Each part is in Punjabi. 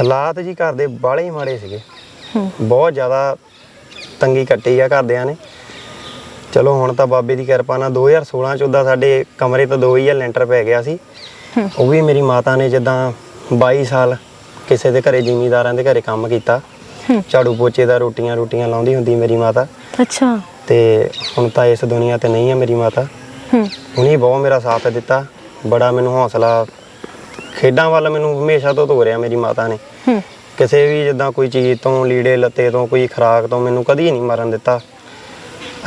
ਹਾਲਾਤ ਜੀ ਘਰ ਦੇ ਬਾਲੇ ਹੀ ਮਾੜੇ ਸੀਗੇ। ਬਹੁਤ ਜ਼ਿਆਦਾ ਤੰਗੀ ਕੱਟੀ ਆ ਘਰਦਿਆਂ ਨੇ। ਚਲੋ ਹੁਣ ਤਾਂ ਬਾਬੇ ਦੀ ਕਿਰਪਾ ਨਾਲ 2016 ਚ ਉਦਾਂ ਸਾਡੇ ਕਮਰੇ ਤਾਂ ਦੋ ਹੀ ਆ ਲੈਂਟਰ ਪੈ ਗਿਆ ਸੀ। ਉਹ ਵੀ ਮੇਰੀ ਮਾਤਾ ਨੇ ਜਿੱਦਾਂ 22 ਸਾਲ ਕਿਸੇ ਦੇ ਘਰੇ ਜ਼ਿਮੀਂਦਾਰਾਂ ਦੇ ਘਰੇ ਕੰਮ ਕੀਤਾ। ਝਾੜੂ ਪੋਚੇ ਦਾ ਰੋਟੀਆਂ ਰੋਟੀਆਂ ਲਾਉਂਦੀ ਹੁੰਦੀ ਮੇਰੀ ਮਾਤਾ। ਅੱਛਾ। ਤੇ ਹੁਣ ਤਾਂ ਇਸ ਦੁਨੀਆ ਤੇ ਨਹੀਂ ਹੈ ਮੇਰੀ ਮਾਤਾ। ਉਹਨੇ ਬਹੁਤ ਮੇਰਾ ਸਾਥ ਦਿੱਤਾ। ਬੜਾ ਮੈਨੂੰ ਹੌਸਲਾ ਖੇਡਾਂ ਵੱਲ ਮੈਨੂੰ ਹਮੇਸ਼ਾ ਤੋਂ ਤੋਰਿਆ ਮੇਰੀ ਮਾਤਾ ਨੇ। ਕਿਸੇ ਵੀ ਜਿੱਦਾਂ ਕੋਈ ਚੀਜ਼ ਤੋਂ ਲੀੜੇ ਲੱਤੇ ਤੋਂ ਕੋਈ ਖੁਰਾਕ ਤੋਂ ਮੈਨੂੰ ਕਦੀ ਨਹੀਂ ਮਰਨ ਦਿੱਤਾ।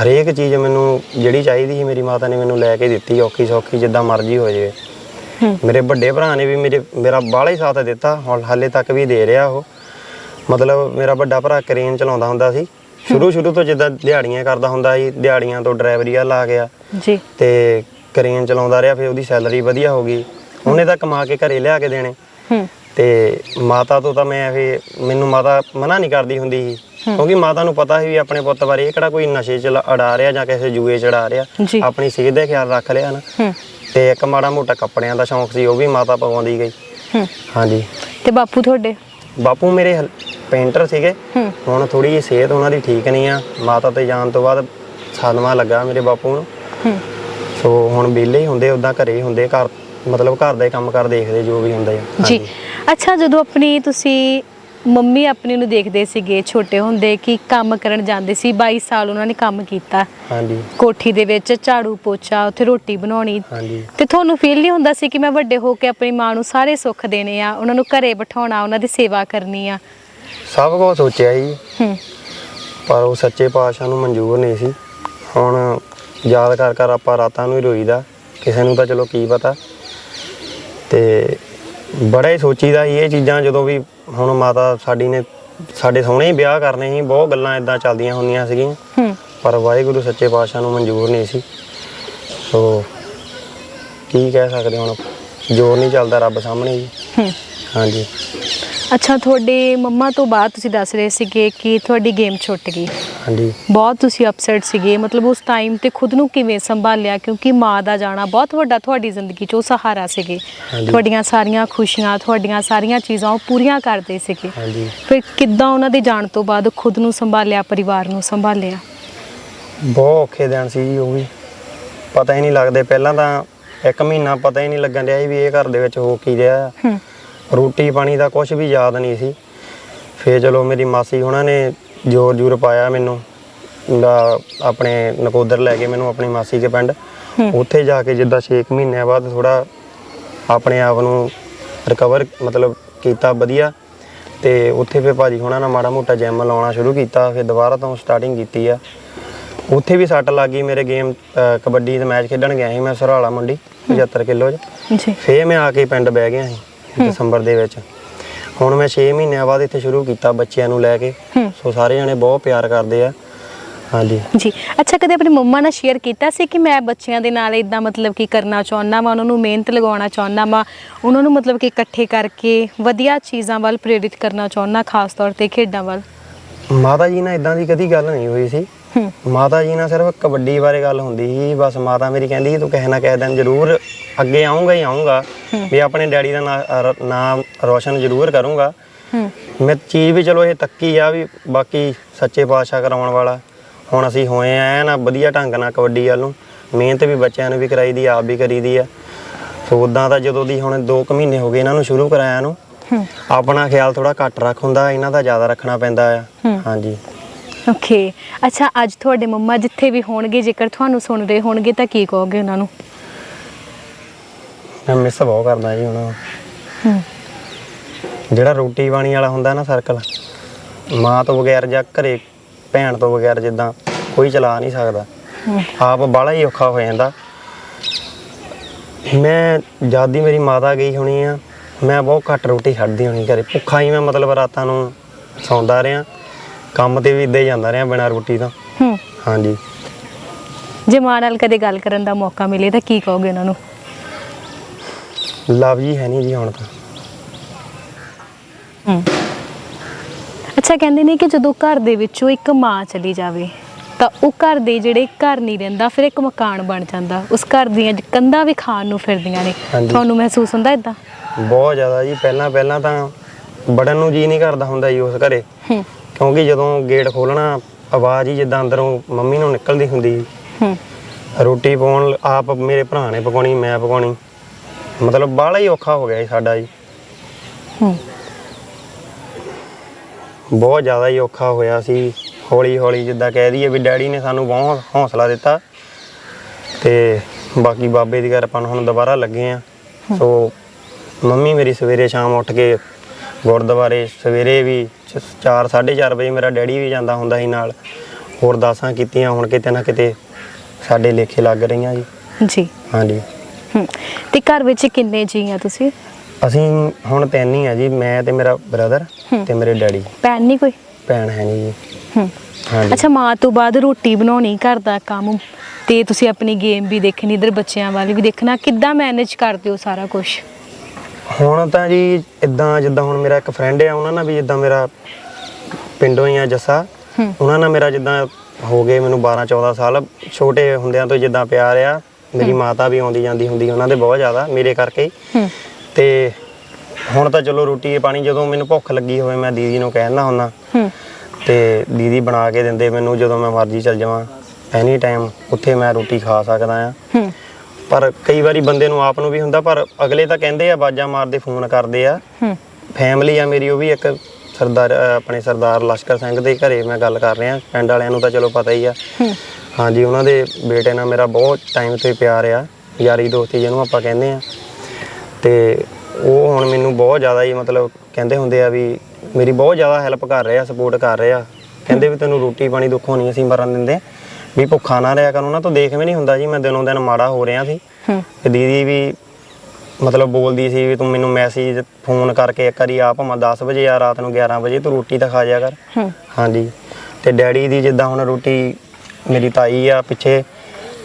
ਹਰੇਕ ਚੀਜ਼ ਮੈਨੂੰ ਜਿਹੜੀ ਚਾਹੀਦੀ ਸੀ ਮੇਰੀ ਮਾਤਾ ਨੇ ਮੈਨੂੰ ਲੈ ਕੇ ਦਿੱਤੀ ਔਖੀ ਸੌਖੀ ਜਿੱਦਾਂ ਮਰਜ਼ੀ ਹੋ ਜਾਵੇ। ਮੇਰੇ ਵੱਡੇ ਭਰਾ ਨੇ ਵੀ ਮੇਰੇ ਮੇਰਾ ਬਾਹਲਾ ਹੀ ਸਾਥ ਦਿੱਤਾ ਹੁਣ ਹਾਲੇ ਤੱਕ ਵੀ ਦੇ ਰਿਹਾ ਉਹ। ਮਤਲਬ ਮੇਰਾ ਵੱਡਾ ਭਰਾ ਕਰੇਨ ਚਲਾਉਂਦਾ ਹੁੰਦਾ ਸੀ। ਸ਼ੁਰੂ ਸ਼ੁਰੂ ਤੋਂ ਜਿੱਦਾਂ ਦਿਹਾੜੀਆਂ ਕਰਦਾ ਹੁੰਦਾ ਸੀ ਦਿਹਾੜੀਆਂ ਤੋਂ ਡਰਾਈਵਰੀ ਵੱਲ ਆ ਗਿਆ। ਜੀ। ਤੇ ਕਰੇਨ ਚਲਾਉਂਦਾ ਰਿਹਾ ਫਿਰ ਉਹਦੀ ਸੈਲਰੀ ਵਧੀਆ ਹੋ ਗਈ। ਉਹਨੇ ਤਾਂ ਕਮਾ ਕੇ ਘਰੇ ਲਿਆ ਕੇ ਦੇਣੇ। ਹੂੰ। ਤੇ ਮਾਤਾ ਤੋਂ ਤਾਂ ਮੈਂ ਫੇ ਮੈਨੂੰ ਮਾਤਾ ਮਨਾ ਨਹੀਂ ਕਰਦੀ ਹੁੰਦੀ ਸੀ। ਕਿਉਂਕਿ ਮਾਤਾ ਨੂੰ ਪਤਾ ਸੀ ਵੀ ਆਪਣੇ ਪੁੱਤ ਬਾਰੇ ਇਹ ਕਿਹੜਾ ਕੋਈ ਨਸ਼ੇ ਚ ਲ- ਅੜਾ ਰਿਹਾ ਜਾਂ ਕਿਸੇ ਜੂਏ ਚ ਅੜਾ ਰਿਹਾ। ਜੀ। ਆਪਣੀ ਸਿਹਤ ਦਾ ਖਿਆਲ ਰੱਖ ਲਿਆ ਨਾ। ਹੂੰ। ਤੇ ਇੱਕ ਮਾੜਾ ਮੋਟਾ ਕੱਪੜਿਆਂ ਦਾ ਸ਼ੌਂਕ ਸੀ ਉਹ ਵੀ ਮਾਤਾ ਪਵਾਉਂਦੀ ਗਈ। ਹੂੰ। ਹਾਂਜੀ। ਤੇ ਬਾਪੂ ਤੁਹਾਡੇ? ਬਾਪੂ ਮੇਰੇ ਹਲ- ਪੇਂਟਰ ਸੀਗੇ। ਹੂੰ। ਹੁਣ ਥੋੜੀ ਜਿਹੀ ਸਿਹਤ ਉਹਨਾਂ ਦੀ ਠੀਕ ਨਹੀਂ ਆ। ਮਾਤਾ ਤੇ ਜਾਣ ਤੋਂ ਬਾਅਦ ਸਦਮਾ ਲੱਗਾ ਮੇਰੇ ਬਾਪੂ ਨੂੰ। ਹੂੰ। ਸੋ ਹੁਣ ਵਿਹਲੇ ਹੀ ਹੁੰਦੇ ਉਦਾਂ ਘਰੇ ਹੀ ਹੁੰਦੇ ਘਰ ਮਤਲਬ ਘਰ ਦਾ ਹੀ ਕੰਮ ਕਰ ਦੇਖਦੇ ਜੋ ਵੀ ਹੁੰਦਾ ਹੈ। ਜੀ। ਅੱਛਾ ਜਦੋਂ ਆਪਣੀ ਤੁਸੀਂ ਮੰਮੀ ਆਪਣੀ ਨੂੰ ਦੇਖਦੇ ਸੀਗੇ ਛੋਟੇ ਹੁੰਦੇ ਕਿ ਕੰਮ ਕਰਨ ਜਾਂਦੇ ਸੀ 22 ਸਾਲ ਉਹਨਾਂ ਨੇ ਕੰਮ ਕੀਤਾ। ਹਾਂਜੀ। ਕੋਠੀ ਦੇ ਵਿੱਚ ਝਾੜੂ ਪੋਚਾ ਉੱਥੇ ਰੋਟੀ ਬਣਾਉਣੀ। ਹਾਂਜੀ। ਤੇ ਤੁਹਾਨੂੰ ਫੀਲ ਨਹੀਂ ਹੁੰਦਾ ਸੀ ਕਿ ਮੈਂ ਵੱਡੇ ਹੋ ਕੇ ਆਪਣੀ ਮਾਂ ਨੂੰ ਸਾਰੇ ਸੁੱਖ ਦੇਣੇ ਆ ਉਹਨਾਂ ਨੂੰ ਘਰੇ ਬਿਠਾਉਣਾ ਉਹਨਾਂ ਦੀ ਸੇਵਾ ਕਰਨੀ ਆ? ਸਭ ਕੁਝ ਸੋਚਿਆ ਜੀ। ਹੂੰ। ਪਰ ਉਹ ਸੱਚੇ ਪਾਤਸ਼ਾਹ ਨੂੰ ਮਨਜ਼ੂਰ ਨਹੀਂ ਸੀ। ਹੁਣ ਯਾਦ ਕਰ ਕਰ ਆਪਾਂ ਰਾਤਾਂ ਨੂੰ ਹੀ ਰੋਈਦਾ। ਕਿਸੇ ਨੂੰ ਤਾਂ ਚਲੋ ਕੀ ਪਤਾ। ਤੇ ਬੜਾ ਹੀ ਸੋਚੀਦਾ ਸੀ ਇਹ ਚੀਜ਼ਾਂ ਜਦੋਂ ਵੀ ਹੁਣ ਮਾਤਾ ਸਾਡੀ ਨੇ ਸਾਡੇ ਸੋਹਣੇ ਹੀ ਵਿਆਹ ਕਰਨੇ ਸੀ ਬਹੁਤ ਗੱਲਾਂ ਇਦਾਂ ਚੱਲਦੀਆਂ ਹੁੰਦੀਆਂ ਸੀਗੀਆਂ। ਹੂੰ। ਪਰ ਵਾਹਿਗੁਰੂ ਸੱਚੇ ਪਾਤਸ਼ਾਹ ਨੂੰ ਮਨਜ਼ੂਰ ਨਹੀਂ ਸੀ। ਸੋ ਕੀ ਕਹਿ ਸਕਦੇ ਹੁਣ ਜ਼ੋਰ ਨਹੀਂ ਚੱਲਦਾ ਰੱਬ ਸਾਹਮਣੇ ਜੀ। ਹੂੰ। ਹਾਂਜੀ। ਅੱਛਾ ਤੁਹਾਡੇ ਮੰਮਾ ਤੋਂ ਬਾਅਦ ਤੁਸੀਂ ਦੱਸ ਰਹੇ ਸੀਗੇ ਕਿ ਤੁਹਾਡੀ ਗੇਮ ਛੁੱਟ ਗਈ। ਹਾਂਜੀ। ਬਹੁਤ ਤੁਸੀਂ ਅਪਸੈਟ ਸੀਗੇ। ਮਤਲਬ ਉਸ ਟਾਈਮ ਤੇ ਖੁਦ ਨੂੰ ਕਿਵੇਂ ਸੰਭਾਲਿਆ? ਕਿਉਂਕਿ ਮਾਂ ਦਾ ਜਾਣਾ ਬਹੁਤ ਵੱਡਾ ਤੁਹਾਡੀ ਜ਼ਿੰਦਗੀ 'ਚ ਉਹ ਸਹਾਰਾ ਸੀਗੇ। ਹਾਂਜੀ। ਤੁਹਾਡੀਆਂ ਸਾਰੀਆਂ ਖੁਸ਼ੀਆਂ ਤੁਹਾਡੀਆਂ ਸਾਰੀਆਂ ਚੀਜ਼ਾਂ ਉਹ ਪੂਰੀਆਂ ਕਰਦੇ ਸੀਗੇ। ਹਾਂਜੀ। ਫਿਰ ਕਿੱਦਾਂ ਉਹਨਾਂ ਦੇ ਜਾਣ ਤੋਂ ਬਾਅਦ ਖੁਦ ਨੂੰ ਸੰਭਾਲਿਆ ਪਰਿਵਾਰ ਨੂੰ ਸੰਭਾਲਿਆ? ਬਹੁਤ ਔਖੇ ਦਿਨ ਸੀ ਜੀ ਉਹ ਵੀ। ਪਤਾ ਹੀ ਨਹੀਂ ਲੱਗਦੇ। ਪਹਿਲਾਂ ਤਾਂ ਇੱਕ ਮਹੀਨਾ ਪਤਾ ਹੀ ਨਹੀਂ ਲੱਗਣ ਰਿਹਾ ਵੀ ਇਹ ਘਰ ਦੇ ਵਿੱਚ ਹੋ ਕੀ ਰਿਹਾ। ਆ ਹੂੰ। ਰੋਟੀ ਪਾਣੀ ਦਾ ਕੁਝ ਵੀ ਯਾਦ ਨਹੀਂ ਸੀ। ਫੇਰ ਚਲੋ ਮੇਰੀ ਮਾਸੀ ਉਹਨਾਂ ਨੇ ਜ਼ੋਰ ਜ਼ੋਰ ਪਾਇਆ ਮੈਨੂੰ ਦਾ ਆਪਣੇ ਨਕੋਦਰ ਲੈ ਕੇ ਮੈਨੂੰ ਆਪਣੀ ਮਾਸੀ ਦੇ ਪਿੰਡ। ਉੱਥੇ ਜਾ ਕੇ ਜਿੱਦਾਂ 6 ਮਹੀਨਿਆਂ ਬਾਅਦ ਥੋੜਾ ਆਪਣੇ ਆਪ ਨੂੰ ਰਿਕਵਰ ਮਤਲਬ ਕੀਤਾ ਵਧੀਆ। ਤੇ ਉੱਥੇ ਫੇਰ ਭਾਜੀ ਹੁਣਾਂ ਨਾਲ ਮਾੜਾ ਮੋਟਾ ਜਿਮ ਲਾਉਣਾ ਸ਼ੁਰੂ ਕੀਤਾ ਫਿਰ ਦੁਬਾਰਾ ਤੋਂ ਸਟਾਰਟਿੰਗ ਕੀਤੀ ਆ। ਉੱਥੇ ਵੀ ਸੱਟ ਲੱਗ ਗਈ ਮੇਰੇ ਗੇਮ ਕਬੱਡੀ ਦਾ ਮੈਚ ਖੇਡਣ ਗਿਆ ਸੀ ਮੈਂ ਸਰਹਾਲਾ ਮੰਡੀ 75 ਕਿਲੋ 'ਚ। ਜੀ। ਫੇਰ ਮੈਂ ਆ ਕੇ ਪਿੰਡ ਬਹਿ ਗਿਆ ਸੀ। ਦਸੰਬਰ ਦੇ ਵਿੱਚ। ਹੁਣ ਮੈਂ 6 ਮਹੀਨਿਆਂ ਬਾਅਦ ਇੱਥੇ ਸ਼ੁਰੂ ਕੀਤਾ ਬੱਚਿਆਂ ਨੂੰ ਲੈ ਕੇ। ਸੋ ਸਾਰੇ ਜਣੇ ਬਹੁਤ ਪਿਆਰ ਕਰਦੇ ਆ। ਹਾਂਜੀ। ਜੀ। ਅੱਛਾ ਕਦੇ ਆਪਣੀ ਮੰਮਾ ਨਾਲ ਸ਼ੇਅਰ ਕੀਤਾ ਸੀ ਕਿ ਮੈਂ ਬੱਚਿਆਂ ਦੇ ਨਾਲ ਇਦਾਂ ਮਤਲਬ ਕਿ ਕਰਨਾ ਚਾਹੁੰਦਾ ਵਾਂ ਉਹਨਾਂ ਨੂੰ ਮਿਹਨਤ ਲਗਾਉਣਾ ਚਾਹੁੰਦਾ ਵਾਂ? ਉਹਨਾਂ ਨੂੰ ਮਤਲਬ ਕਿ ਇਕੱਠੇ ਕਰਕੇ ਵਧੀਆ ਚੀਜ਼ਾਂ ਵੱਲ ਪ੍ਰੇਰਿਤ ਕਰਨਾ ਚਾਹੁੰਦਾ ਖਾਸ ਤੌਰ ਤੇ ਖੇਡਾਂ ਵੱਲ? ਮਾਤਾ ਜੀ ਨਾਲ ਇਦਾਂ ਦੀ ਕਦੀ ਗੱਲ ਨਹੀਂ ਹੋਈ ਸੀ। ਮਾਤਾ ਜੀ ਨਾਲ ਸਿਰਫ ਕਬੱਡੀ ਬਾਰੇ ਗੱਲ ਹੁੰਦੀ ਸੀ ਬਸ ਮਾਤਾ ਮੇਰੀ ਕਹਿੰਦੀ ਤੂੰ ਕਿਸੇ ਨਾ ਕਿਸੇ ਦਿਨ ਜ਼ਰੂਰ ਅੱਗੇ ਆਉਂਗਾ ਹੀ ਆਉਂਗਾ ਵੀ ਆਪਣੇ ਡੈਡੀ ਦਾ ਨਾਂ- ਨਾਮ ਰੋਸ਼ਨ ਜ਼ਰੂਰ ਕਰੂੰਗਾ। ਹੂੰ। ਮੈਂ ਚੀਜ਼ ਵੀ ਚਲੋ ਇਹ ਤੱਕੀ ਆ ਵੀ ਬਾਕੀ ਸੱਚੇ ਪਾਤਸ਼ਾਹ ਕਰਾਉਣ ਵਾਲਾ ਹੁਣ ਅਸੀਂ ਹੋਏ ਆ ਨਾ ਵਧੀਆ ਢੰਗ ਨਾਲ ਕਬੱਡੀ ਵੱਲ ਨੂੰ ਮਿਹਨਤ ਵੀ ਬੱਚਿਆਂ ਨੂੰ ਵੀ ਕਰਾਈ ਦੀ ਆਪ ਵੀ ਕਰੀਦੀ ਆ। ਸੋ ਉਦਾਂ ਤਾਂ ਜਦੋਂ ਦੀ ਹੁਣ 2 ਕੁ ਮਹੀਨੇ ਹੋ ਗਏ ਇਹਨਾਂ ਨੂੰ ਸ਼ੁਰੂ ਕਰਾਇਆ ਨੂੰ ਹੂੰ। ਆਪਣਾ ਖਿਆਲ ਥੋੜਾ ਘੱਟ ਰੱਖ ਹੁੰਦਾ ਇਹਨਾਂ ਦਾ ਜ਼ਿਆਦਾ ਰੱਖਣਾ ਪੈਂਦਾ ਆ। ਹਾਂਜੀ। ਓਕੇ ਅੱਛਾ ਅੱਜ ਤੁਹਾਡੇ ਮੰਮਾ ਜਿੱਥੇ ਵੀ ਹੋਣਗੇ ਜੇਕਰ ਤੁਹਾਨੂੰ ਸੁਣ ਰਹੇ ਹੋਣਗੇ ਤਾਂ ਕੀ ਕਹੋਗੇ ਉਹਨਾਂ ਨੂੰ? ਮੈਂ ਮਿਸ ਬਹੁਤ ਕਰਦਾ ਜੀ ਹੁਣ। ਹੂੰ। ਜਿਹੜਾ ਰੋਟੀ ਪਾਣੀ ਵਾਲਾ ਹੁੰਦਾ ਨਾ ਸਰਕਲ ਮਾਂ ਤੋਂ ਬਗੈਰ ਜਾਂ ਘਰੇ ਭੈਣ ਤੋਂ ਬਗੈਰ ਜਿੱਦਾਂ ਕੋਈ ਚਲਾ ਨਹੀਂ ਸਕਦਾ। ਆਪ ਬਾਹਲਾ ਹੀ ਔਖਾ ਹੋ ਜਾਂਦਾ। ਮੈਂ ਜਦ ਦੀ ਮੇਰੀ ਮਾਤਾ ਗਈ ਹੋਣੀ ਆ ਮੈਂ ਬਹੁਤ ਘੱਟ ਰੋਟੀ ਛੱਡਦੀ ਹੋਣੀ ਘਰੇ। ਭੁੱਖਾ ਹੀ ਮੈਂ ਮਤਲਬ ਰਾਤਾਂ ਨੂੰ ਸੌਂਦਾ ਰਿਹਾ। ਕੰਮ ਤੇ ਵੀ ਇੱਦਾਂ ਹੀ ਜਾਂਦਾ ਰਿਹਾ ਬਿਨਾਂ ਰੋਟੀ ਤੋਂ। ਹੂੰ। ਹਾਂਜੀ। ਜੇ ਮਾਂ ਨਾਲ ਕਦੇ ਗੱਲ ਕਰਨ ਦਾ ਮੌਕਾ ਮਿਲੇ ਤਾਂ ਕੀ ਕਹੋਗੇ ਉਹਨਾਂ ਨੂੰ? ਲਵ ਜੀ ਹੈ ਨਹੀਂ ਜੀ ਹੁਣ ਤਾਂ। ਹੂੰ। ਅੱਛਾ ਕਹਿੰਦੇ ਨੇ ਕਿ ਜਦੋਂ ਘਰ ਦੇ ਵਿੱਚੋਂ ਇੱਕ ਮਾਂ ਚਲੀ ਜਾਵੇ ਤਾਂ ਉਹ ਘਰ ਦੇ ਜਿਹੜੇ ਘਰ ਨਹੀਂ ਰਹਿੰਦਾ ਫਿਰ ਇੱਕ ਮਕਾਨ ਬਣ ਜਾਂਦਾ। ਉਸ ਘਰ ਦੀਆਂ ਕੰਧਾਂ ਵੀ ਖਾਣ ਨੂੰ ਫਿਰਦੀਆਂ ਨੇ। ਹਾਂਜੀ। ਤੁਹਾਨੂੰ ਮਹਿਸੂਸ ਹੁੰਦਾ ਇਦਾਂ ਬਹੁਤ ਜ਼ਿਆਦਾ ਜੀ। ਪਹਿਲਾਂ ਪਹਿਲਾਂ ਤਾਂ ਬੜਨ ਨੂੰ ਜੀ ਨਹੀਂ ਕਰਦਾ ਹੁੰਦਾ ਜੀ ਉਸ ਘਰੇ। ਹੂੰ। ਕਿਉਂਕਿ ਜਦੋਂ ਗੇਟ ਖੋਲਣਾ ਆਵਾਜ਼ ਹੀ ਜਿੱਦਾਂ ਅੰਦਰੋਂ ਮੰਮੀ ਨੂੰ ਨਿਕਲਦੀ ਹੁੰਦੀ। ਹੂੰ। ਰੋਟੀ ਪਾਉਣ ਆਪ ਮੇਰੇ ਭਰਾ ਨੇ ਪਕਾਉਣੀ ਮੈਂ ਪਕਾਉਣੀ। ਮਤਲਬ ਬਾਹਲਾ ਹੀ ਔਖਾ ਹੋ ਗਿਆ ਜੀ ਸਾਡਾ ਜੀ। ਹੂੰ। ਬਹੁਤ ਜ਼ਿਆਦਾ ਹੀ ਔਖਾ ਹੋਇਆ ਸੀ। ਹੌਲੀ ਹੌਲੀ ਜਿੱਦਾਂ ਕਹਿ ਦਈਏ ਵੀ ਡੈਡੀ ਨੇ ਸਾਨੂੰ ਬਹੁਤ ਹੌਸਲਾ ਦਿੱਤਾ। ਤੇ ਬਾਕੀ ਬਾਬੇ ਦੀ ਕਿਰਪਾ ਨਾਲ ਹੁਣ ਦੁਬਾਰਾ ਲੱਗੇ ਆ। ਸੋ ਮੰਮੀ ਮੇਰੀ ਸਵੇਰੇ ਸ਼ਾਮ ਉੱਠ ਕੇ ਗੁਰਦੁਆਰੇ ਸਵੇਰੇ ਵੀ 4 4:30 ਵਜੇ ਮੇਰਾ ਡੈਡੀ ਵੀ ਜਾਂਦਾ ਹੁੰਦਾ ਸੀ ਨਾਲ। ਹੋਰ ਦਾਸਾਂ ਕੀਤੀਆਂ ਹੁਣ ਕਿਤੇ ਨਾ ਕਿਤੇ ਸਾਡੇ ਲੇਖੇ ਲੱਗ ਰਹੀਆਂ ਜੀ। ਜੀ। ਹਾਂਜੀ। ਹੂੰ। ਤੇ ਘਰ ਵਿੱਚ ਕਿੰਨੇ ਜੀ ਆ ਤੁਸੀਂ? ਅਸੀਂ ਹੁਣ ਤਿੰਨ ਹੀ ਆ ਜੀ ਮੈਂ ਤੇ ਮੇਰਾ ਬ੍ਰਦਰ ਤੇ ਮੇਰੇ ਡੈਡੀ। ਭੈਣ ਨਹੀਂ ਕੋਈ? ਭੈਣ ਹੈ ਨਹੀਂ ਜੀ। ਹੂੰ। ਹਾਂਜੀ। ਅੱਛਾ ਮਾਂ ਤੋਂ ਬਾਅਦ ਰੋਟੀ ਬਣਾਉਣੀ ਘਰ ਦਾ ਕੰਮ। ਤੇ ਤੁਸੀਂ ਆਪਣੀ ਗੇਮ ਵੀ ਦੇਖਣੀ ਇਧਰ ਬੱਚਿਆਂ ਵੱਲ ਵੀ ਦੇਖਣਾ। ਕਿੱਦਾਂ ਮੈਨੇਜ ਕਰਦੇ ਹੋ ਸਾਰਾ ਕੁਝ ਹੁਣ ਤਾਂ ਜੀ ਇਦਾਂ ਜਿੱਦਾਂ ਹੁਣ ਮੇਰਾ ਇੱਕ ਫਰੈਂਡ ਆ ਉਹਨਾਂ ਨਾਲ ਵੀ ਜਿੱਦਾਂ ਮੇਰਾ ਪਿੰਡੋਂ ਹੀ ਆ ਜੱਸਾ। ਉਹਨਾਂ ਨਾਲ ਮੇਰਾ ਜਿੱਦਾਂ ਹੋ ਗਏ ਮੈਨੂੰ 12 14 ਸਾਲ। ਛੋਟੇ ਹੁੰਦਿਆਂ ਤੋਂ ਜਿੱਦਾਂ ਪਿਆਰ ਆ ਮੇਰੀ ਮਾਤਾ ਵੀ ਆਉਂਦੀ ਜਾਂਦੀ ਹੁੰਦੀ ਉਹਨਾਂ ਦੇ ਬਹੁਤ ਜ਼ਿਆਦਾ ਮੇਰੇ ਕਰਕੇ। ਹੀ। ਤੇ ਹੁਣ ਤਾਂ ਚਲੋ ਰੋਟੀ ਪਾਣੀ ਜਦੋਂ ਮੈਨੂੰ ਭੁੱਖ ਲੱਗੀ ਹੋਵੇ ਮੈਂ ਦੀਦੀ ਨੂੰ ਕਹਿਣਾ ਹੁੰਦਾ। ਤੇ ਦੀਦੀ ਬਣਾ ਕੇ ਦਿੰਦੇ ਮੈਨੂੰ ਜਦੋਂ ਮੈਂ ਮਰਜ਼ੀ ਚੱਲ ਜਾਵਾਂ। ਐਨੀ ਟਾਈਮ ਉੱਥੇ ਮੈਂ ਰੋਟੀ ਖਾ ਸਕਦਾ ਆ। ਪਰ ਕਈ ਵਾਰੀ ਬੰਦੇ ਨੂੰ ਆਪ ਨੂੰ ਵੀ ਹੁੰਦਾ ਪਰ ਅਗਲੇ ਤਾਂ ਕਹਿੰਦੇ ਆ ਬਾਜਾਂ ਮਾਰਦੇ ਫੋਨ ਕਰਦੇ ਆ। ਹੂੰ। ਫੈਮਿਲੀ ਆ ਮੇਰੀ ਉਹ ਵੀ ਇੱਕ ਸਰਦਾਰ ਆਪਣੇ ਸਰਦਾਰ ਲਸ਼ਕਰ ਸਿੰਘ ਦੇ ਘਰੇ ਮੈਂ ਗੱਲ ਕਰ ਰਿਹਾ ਪਿੰਡ ਵਾਲਿਆਂ ਨੂੰ ਤਾਂ ਚਲੋ ਪਤਾ ਹੀ ਆ। ਹੂੰ। ਹਾਂਜੀ ਉਹਨਾਂ ਦੇ ਬੇਟੇ ਨਾਲ ਮੇਰਾ ਬਹੁਤ ਟਾਈਮ ਤੋਂ ਪਿਆਰ ਆ ਯਾਰੀ ਦੋਸਤੀ ਜਿਹਨੂੰ ਆਪਾਂ ਕਹਿੰਦੇ ਆ। ਤੇ ਉਹ ਹੁਣ ਮੈਨੂੰ ਬਹੁਤ ਜ਼ਿਆਦਾ ਹੀ ਮਤਲਬ ਕਹਿੰਦੇ ਹੁੰਦੇ ਆ ਵੀ ਮੇਰੀ ਬਹੁਤ ਜ਼ਿਆਦਾ ਹੈਲਪ ਕਰ ਰਿਹਾ ਸਪੋਰਟ ਕਰ ਰਿਹਾ। ਕਹਿੰਦੇ ਵੀ ਤੈਨੂੰ ਰੋਟੀ ਪਾਣੀ ਦੁੱਖੋਂ ਨਹੀਂ ਅਸੀਂ ਮਰਨ ਦਿੰਦੇ ਵੀ ਭੁੱਖਾ ਨਾ ਰਿਹਾ ਕਰ ਉਹਨਾਂ ਤੋਂ ਦੇਖ ਵੀ ਨਹੀਂ ਹੁੰਦਾ ਜੀ ਮੈਂ ਦਿਨੋਂ ਦਿਨ ਮਾੜਾ ਹੋ ਰਿਹਾ ਸੀ। ਹੂੰ। ਤੇ ਦੀਦੀ ਵੀ ਮਤਲਬ ਬੋਲਦੀ ਸੀ ਵੀ ਤੂੰ ਮੈਨੂੰ ਮੈਸੇਜ ਫੋਨ ਕਰਕੇ ਇੱਕ ਵਾਰੀ ਆ ਭਾਵੇਂ 10 ਵਜੇ ਆ ਰਾਤ ਨੂੰ 11 ਵਜੇ ਤੂੰ ਰੋਟੀ ਤਾਂ ਖਾ ਜਾ ਕਰ। ਹੂੰ। ਹਾਂਜੀ। ਤੇ ਡੈਡੀ ਦੀ ਜਿੱਦਾਂ ਹੁਣ ਰੋਟੀ ਮੇਰੀ ਤਾਈ ਆ ਪਿੱਛੇ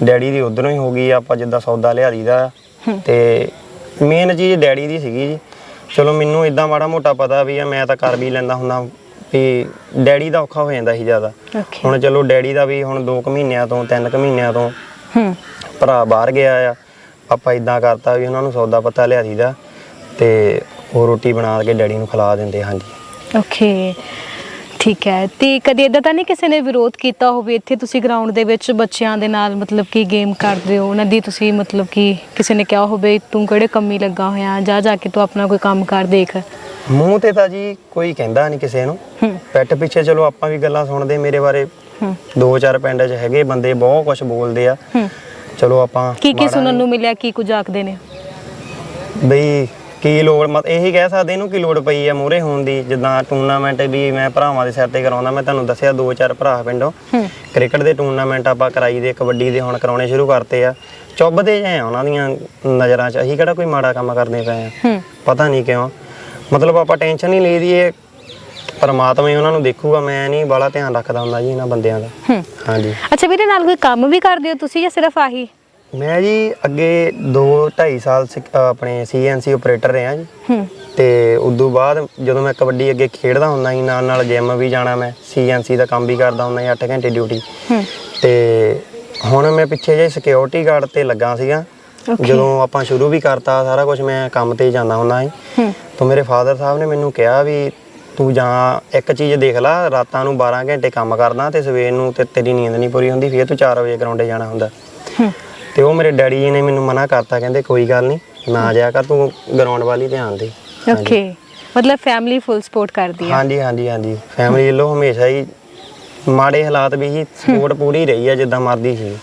ਡੈਡੀ ਦੀ ਉਧਰੋਂ ਹੀ ਹੋ ਗਈ ਆ, ਆਪਾਂ ਜਿੱਦਾਂ ਸੌਦਾ ਲਿਆ ਦੀਦਾ। ਤੇ ਮੇਨ ਚੀਜ਼ ਡੈਡੀ ਦੀ ਸੀਗੀ ਜੀ। ਚਲੋ ਮੈਨੂੰ ਇਦਾਂ ਮਾੜਾ ਮੋਟਾ ਪਤਾ ਵੀ ਆ ਮੈਂ ਤਾਂ ਕਰ ਵੀ ਲੈਂਦਾ ਹੁੰਦਾ ਵੀ ਡੈਡੀ ਦਾ ਔਖਾ ਹੋ ਜਾਂਦਾ ਸੀ ਜ਼ਿਆਦਾ। ਓਕੇ ਹੁਣ ਚਲੋ ਡੈਡੀ ਦਾ ਵੀ ਹੁਣ 2 ਕੁ ਮਹੀਨਿਆਂ ਤੋਂ 3 ਕੁ ਮਹੀਨਿਆਂ ਤੋਂ ਹੂੰ। ਭਰਾ ਬਾਹਰ ਗਿਆ ਆ। ਆਪਾਂ ਇਦਾਂ ਕਰਤਾ ਵੀ ਉਹਨਾਂ ਨੂੰ ਸੌਦਾ ਪਤਾ ਲਿਆ ਦੀਦਾ ਤੇ ਉਹ ਰੋਟੀ ਬਣਾ ਕੇ ਡੈਡੀ ਨੂੰ ਖਿਲਾ ਦਿੰਦੇ ਹਾਂਜੀ। ਓਕੇ ਠੀਕ ਹੈ। ਤੇ ਕਦੇ ਇਦਾਂ ਤਾਂ ਨਹੀਂ ਕਿਸੇ ਨੇ ਵਿਰੋਧ ਕੀਤਾ ਹੋਵੇ? ਇੱਥੇ ਤੁਸੀਂ ਗਰਾਊਂਡ ਦੇ ਵਿੱਚ ਬੱਚਿਆਂ ਦੇ ਨਾਲ ਮਤਲਬ ਕਿ ਗੇਮ ਕਰਦੇ ਹੋ? ਉਹਨਾਂ ਦੀ ਤੁਸੀਂ ਮਤਲਬ ਕਿ ਕਿਸੇ ਨੇ ਕਿਹਾ ਹੋਵੇ ਤੂੰ ਕਿਹੜੇ ਕੰਮੀ ਲੱਗਾ ਹੋਇਆ? ਜਾ ਜਾ ਕੇ ਤੂੰ ਆਪਣਾ ਕੋਈ ਕੰਮ ਕਰ ਦੇਖ। ਮੂੰਹ ਤੇ ਤਾਂ ਜੀ ਕੋਈ ਕਹਿੰਦਾ ਨਹੀਂ ਕਿਸੇ ਨੂੰ। ਪੈਟ ਪਿੱਛੇ ਚਲੋ ਆਪਾਂ ਵੀ ਗੱਲਾਂ ਸੁਣਦੇ ਮੇਰੇ ਬਾਰੇ। ਦੋ ਚਾਰ ਪਿੰਡ 'ਚ ਹੈਗੇ ਬੰਦੇ ਬਹੁਤ ਕੁਝ ਬੋਲਦੇ ਆ। ਚਲੋ ਆਪਾਂ ਕੀ ਕੀ ਸੁਣਨ ਨੂੰ ਮਿਲਿਆ ਕੀ ਕੁਝ ਆਖਦੇ ਨੇ। ਬਈ ਕੀ ਲੋੜ ਮਤ ਇਹੀ ਕਹਿ ਸਕਦੇ ਇਹਨੂੰ ਕੀ ਲੋੜ ਪਈ ਆ ਮੂਰੇ ਹੋਣ ਦੀ। ਜਿੱਦਾਂ ਟੂਰਨਾਮੈਂਟ ਵੀ ਮੈਂ ਭਰਾਵਾਂ ਦੇ ਸਿਰ ਤੇ ਕਰਾਉਂਦਾ ਮੈਂ ਤੁਹਾਨੂੰ ਦੱਸਿਆ ਦੋ ਚਾਰ ਭਰਾ ਪਿੰਡੋਂ। ਕ੍ਰਿਕਟ ਦੇ ਟੂਰਨਾਮੈਂਟ ਆਪਾਂ ਕਰਾਈ ਦੇ ਕਬੱਡੀ ਦੇ ਹੁਣ ਕਰਾਉਣੇ ਸ਼ੁਰੂ ਕਰਤੇ ਆ। ਚੁੱਭਦੇ ਜਾਂ ਉਹਨਾਂ ਦੀਆਂ ਨਜ਼ਰਾਂ 'ਚ ਅਸੀਂ ਕਿਹੜਾ ਕੋਈ ਮਾੜਾ ਕੰਮ ਕਰਦੇ ਪਏ ਆ। ਪਤਾ ਨਹੀਂ ਕਿਉਂ। ਮਤਲਬ ਆਪਾਂ ਟੈਨਸ਼ਨ ਨਹੀਂ ਲਈਦੀ ਇਹ ਪਰਮਾਤਮਾ ਹੀ ਉਹਨਾਂ ਨੂੰ ਦੇਖੂਗਾ ਮੈਂ ਨਹੀਂ ਬਾਲਾ ਧਿਆਨ ਰੱਖਦਾ ਹੁੰਦਾ ਜੀ ਇਹਨਾਂ ਬੰਦਿਆਂ ਦਾ। ਹੂੰ। ਹਾਂਜੀ। ਅੱਛਾ ਵੀਰੇ ਨਾਲ ਕੋਈ ਕੰਮ ਵੀ ਕਰਦੇ ਹੋ ਤੁਸੀਂ ਜਾਂ ਸਿਰਫ ਆਹੀ? ਮੈਂ ਜੀ ਅੱਗੇ 2 2.5 ਸਾਲ ਸਿੱਖ- ਅਹ ਆਪਣੇ ਸੀਐਨਸੀ ਆਪਰੇਟਰ ਰਿਹਾ ਜੀ। ਹੂੰ। ਤੇ ਉਦੋਂ ਬਾਅਦ ਜਦੋਂ ਮੈਂ ਕਬੱਡੀ ਅੱਗੇ ਖੇਡਦਾ ਹੁੰਦਾ ਸੀ ਨਾਲ ਨਾਲ ਜਿਮ ਵੀ ਜਾਣਾ ਮੈਂ। ਸੀਐਨਸੀ ਦਾ ਕੰਮ ਵੀ ਕਰਦਾ ਹੁੰਦਾ ਸੀ 8 ਘੰਟੇ ਡਿਊਟੀ ਹੂੰ। ਤੇ ਹੁਣ ਮੈਂ ਪਿੱਛੇ ਜੇ ਸਿਕਿਉਰਿਟੀ ਗਾਰਡ ਤੇ ਲੱਗਾ ਸੀਗਾ। Okay. ਜਦੋਂ ਆਪਾਂ ਸ਼ੁਰੂ ਵੀ ਕਰਤਾ ਸਾਰਾ ਕੁਝ ਮੈਂ ਕੰਮ ਤੇ ਜਾਂਦਾ ਹੁੰਦਾ ਸੀ ਹੂੰ। ਤਾਂ ਮੇਰੇ ਫਾਦਰ ਸਾਹਿਬ ਨੇ ਮੈਨੂੰ ਕਿਹਾ ਵੀ ਤੂੰ ਜਾਂ ਇੱਕ ਚੀਜ਼ ਦੇਖ ਲੈ ਰਾਤਾਂ ਨੂੰ 12 ਘੰਟੇ ਕੰਮ ਕਰਦਾ ਤੇ ਸਵੇਰ ਨੂੰ ਤੇ ਤੇਰੀ ਨੀਂਦ ਨਹੀਂ ਪੂਰੀ ਹੁੰਦੀ ਫਿਰ ਤੂੰ 4 ਵਜੇ ਗਰਾਊਂਡੇ ਜਾਣਾ ਹੁੰਦਾ। ਤੇ ਉਹ ਮੇਰੇ ਡੈਡੀ ਜੀ ਨੇ ਮੈਨੂੰ ਮਨਾ ਕਰਤਾ ਕਹਿੰਦੇ ਕੋਈ ਗੱਲ ਨਹੀਂ ਨਾ ਜਾਇਆ ਕਰ ਤੂੰ ਗਰਾਊਂਡ ਵੱਲ ਧਿਆਨ ਦੇ। ਓਕੇ। ਮਤਲਬ ਫੈਮਿਲੀ ਫੁੱਲ ਸਪੋਰਟ ਕਰਦੀ ਹੈ ਹਾਂਜੀ ਹਾਂਜੀ ਹਾਂਜੀ। ਫੈਮਿਲੀ ਵੱਲੋਂ ਹਮੇਸ਼ਾ ਹੀ ਮਾੜੇ ਹਾਲਾਤ ਵੀ ਹੀ ਸਪੋਰਟ ਪੂਰੀ ਰਹੀ ਹੈ ਜਿੱਦਾਂ ਮਰਦੀ ਸੀ।